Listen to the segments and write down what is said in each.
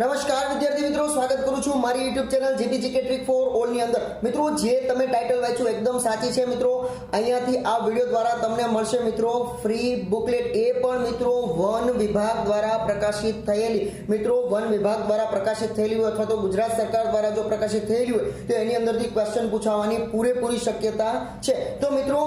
નમસ્કાર, વિદ્યાર્થી મિત્રો, સ્વાગત કરું છું મારી YouTube channel GP GK trick for ઓલની અંદર. મિત્રો, જે તમે ટાઇટલ વાંચ્યું એકદમ સાચી છે, મિત્રો. અહીંયાથી આ વીડિયો દ્વારા તમને મળશે, મિત્રો ફ્રી બુકલેટ એ પણ, મિત્રો, વન વિભાગ દ્વારા પ્રકાશિત થયેલી, મિત્રો, વન વિભાગ દ્વારા પ્રકાશિત થયેલી હોય અથવા તો ગુજરાત સરકાર દ્વારા જો પ્રકાશિત થયેલી હોય, તો એની અંદરથી ક્વેશ્ચન પૂછાવાની પૂરેપૂરી શક્યતા છે. તો મિત્રો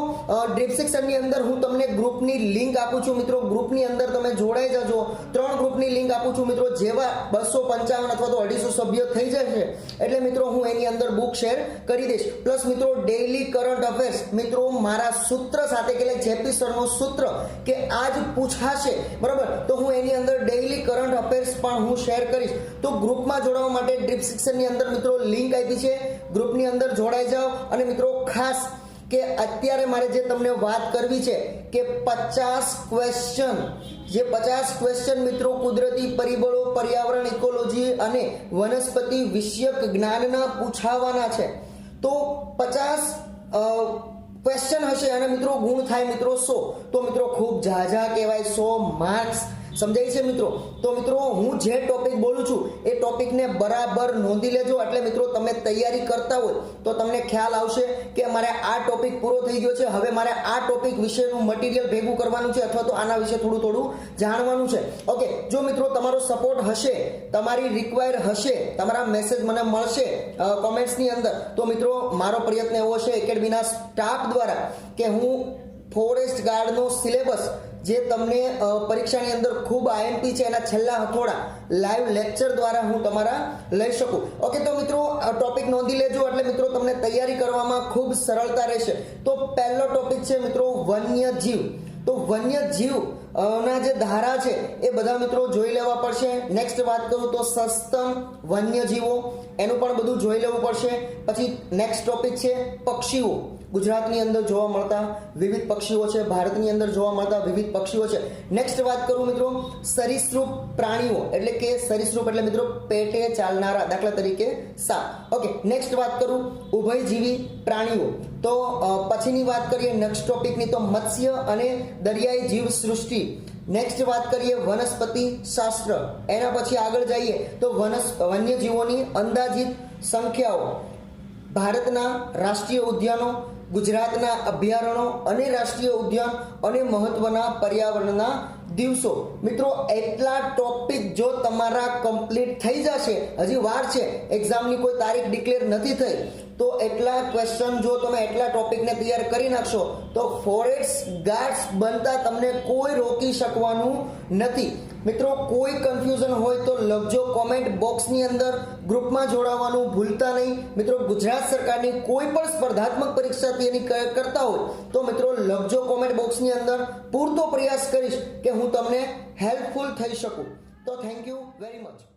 ડિસ્ક્રિપ્શનની અંદર હું તમને ગ્રુપની લિંક આપું છું, મિત્રો. ગ્રુપની અંદર તમે જોડાઈ જજો. ત્રણ ગ્રુપની લિંક આપું છું, મિત્રો. જેવા બસો પંચાવન અથવા તો અઢીસો સભ્યો થઈ જશે એટલે મિત્રો, હું એની અંદર બુક શેર કરી દઈશ. પ્લસ મિત્રો ડેઇલી કરંટ અફેર્સ મિત્રો, મારા સૂત્ર સાથે કે જેપી સરનું સૂત્ર કે આજ પૂછાશે. બરાબર? તો હું એની અંદર ડેઇલી કરંટ અફેર્સ પણ હું શેર કરીશ. તો ગ્રુપમાં જોડાવા માટે ડ્રીપ ડિસ્ક્રિપ્શનની અંદર મિત્રો લિંક આપી છે. ગ્રુપની અંદર જોડાઈ જાઓ. અને મિત્રો, ખાસ કે અત્યારે મારે જે તમને વાત કરવી છે કે પચાસ ક્વેશ્ચન જે પચાસ ક્વેશ્ચન મિત્રો કુદરતી પરિબળો, પર્યાવરણ ઇકોલોજી અને વનસ્પતિ વિષયક જ્ઞાનના પૂછાવાના છે. તો પચાસ ક્વેશ્ચન હશે અને મિત્રો ગુણ થાય મિત્રો સો. તો મિત્રો ખૂબ ઝાઝા કહેવાય સો માર્ક્સ સમજાય છે મિત્રો? તો મિત્રો, હું જે ટોપિક બોલું છું, એ ટોપિકને બરાબર નોંધી લેજો. એટલે મિત્રો, તમે તૈયારી કરતા હોય, તો તમને ખ્યાલ આવશે કે મારે આ ટોપિક પૂરો થઈ ગયો છે. હવે મારે આ ટોપિક વિશેનું મટીરિયલ ભેગું કરવાનું છે, અથવા તો આના વિશે થોડું થોડું જાણવાનું છે. ઓકે જો મિત્રો, તમારો સપોર્ટ હશે, તમારી રિક્વાયર હશે, તમારા મેસેજ મને મળશે કોમેન્ટ્સની અંદર, તો મિત્રો, મારો પ્રયત્ન એવો છે એકેડમીના સ્ટાફ દ્વારા, કે હું ફોરેસ્ટ ગાર્ડનો સિલેબસ, જે તમને પરીક્ષાની અંદર ખૂબ આઈએમપી છે એના છેલ્લા હથોડા લાઈવ લેક્ચર દ્વારા હું તમારા લઈ શકું. ઓકે, તો મિત્રો ટોપિક નોંધી લેજો એટલે મિત્રો તમને તૈયારી કરવામાં ખૂબ સરળતા રહેશે. તો પહેલો ટોપિક છે મિત્રો વન્ય જીવ તો વન્ય જીવ ના જે ધારા છે એ બધા મિત્રો જોઈ લેવા પડશે. નેક્સ્ટ વાત કરું તો સસ્તન વન્યજીવો. એનું પણ બધું જોઈ લેવું પડશે. પછી નેક્સ્ટ ટોપિક છે પક્ષીઓ. ગુજરાતની અંદર જોવા મળતા વિવિધ પક્ષીઓ છે, ભારતની અંદર જોવા મળતા વિવિધ પક્ષીઓ છે. નેક્સ્ટ વાત કરું મિત્રો, સરીસૃપ પ્રાણીઓ, એટલે કે સરીસૃપ એટલે મિત્રો પેટે ચાલનારા, દાખલા તરીકે સાપ. ઓકે નેક્સ્ટ વાત કરું, ઉભયજીવી પ્રાણીઓ. તો પછીની વાત કરીએ નેક્સ્ટ ટોપિકની તો મત્સ્ય અને દરિયાઈ જીવ સૃષ્ટિ. નેક્સ્ટ વાત કરીએ વનસ્પતિ શાસ્ત્ર. એના પછી આગળ જઈએ, તો વનસ વન્યજીવોની અંદાજિત સંખ્યાઓ. ભારતના રાષ્ટ્રીય ઉદ્યાનો ગુજરાતના અભયારણ્યો અને રાષ્ટ્રીય ઉદ્યાન અને મહત્વના પર્યાવરણના દિવસો. મિત્રો, એટલા ટોપિક જો તમારા કમ્પ્લીટ થઈ જશે, હજી વાર છે. એક્ઝામની કોઈ તારીખ ડિક્લેર નથી થઈ. તો એટલા ક્વેશ્ચન જો તમે એટલા ટોપિકને તૈયાર કરી નાખશો, તો ફોરેક્સ ગાર્ડ્સ બનતા તમને કોઈ રોકી શકવાનું નથી. મિત્રો, કોઈ કન્ફ્યુઝન હોય તો લખજો કોમેન્ટ બોક્સની અંદર ગ્રુપમાં જોડાવાનું ભૂલતા નહીં. મિત્રો, ગુજરાત સરકારની કોઈ પણ સ્પર્ધાત્મક પરીક્ષા તેની કરતા હોય, તો મિત્રો, લખજો કોમેન્ટ બોક્સની અંદર. પૂરતો પ્રયાસ કરીશ કે હું તમને હેલ્પફુલ થઈ શકું. તો થેન્ક યુ વેરી મચ